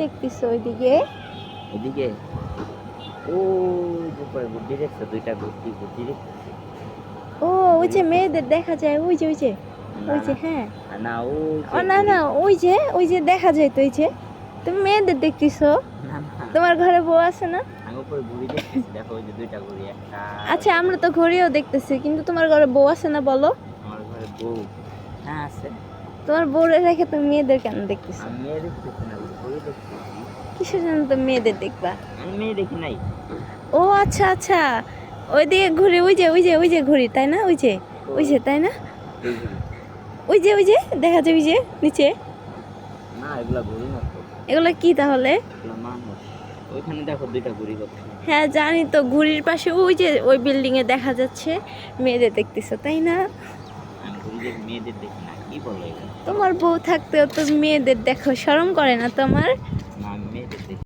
দেখতেছো ওইদিকে? এদিকে ও উপরে বুদ্ধি দেখছ দুইটা বুদ্ধি দেখছ ও ওই যে মেয়েদের দেখা যায় ওই যে ওই যে ওই যে হ্যাঁ। না ও ও না না ওই যে ওই যে দেখা যায় তো ওই যে। তুমি মেয়েদের দেখতেছো? তোমার ঘরে বউ আছে না? দেখো ওই যে দুইটা একটা আচ্ছা আমরা তো ঘড়িও দেখতেছি কিন্তু তোমার ঘরে বউ আছে না বলো? আমার ঘরে বউ। হ্যাঁ আছে। তোমার বউরে রেখে তুমি মেয়েদের কেন দেখতেছো? কিসের জন্য তুমি মেয়েদের দেখবা? আমি মেয়ে দেখি নাই। ও আচ্ছা আচ্ছা। ওইদিকে ঘুরে ওই যে ওই যে ওই যে ঘুরি তাই না? ওই যে ওই যে তাই না? ওই যে ওই যে দেখা যায় ওই যে নিচে। না এগুলা ঘুরি না তো। এগুলো কি তাহলে? ওইখানে দেখো দুইটা করছে। হ্যাঁ জানি তো ঘুড়ির পাশে ওই যে ওই বিল্ডিং এ দেখা যাচ্ছে মেয়েদের দেখতেছো তাই না? দেখি মেয়েদের দেখি না, কি বলো তোমার বউ থাকতেও তো মেয়েদের দেখো, শরম করে না তোমার?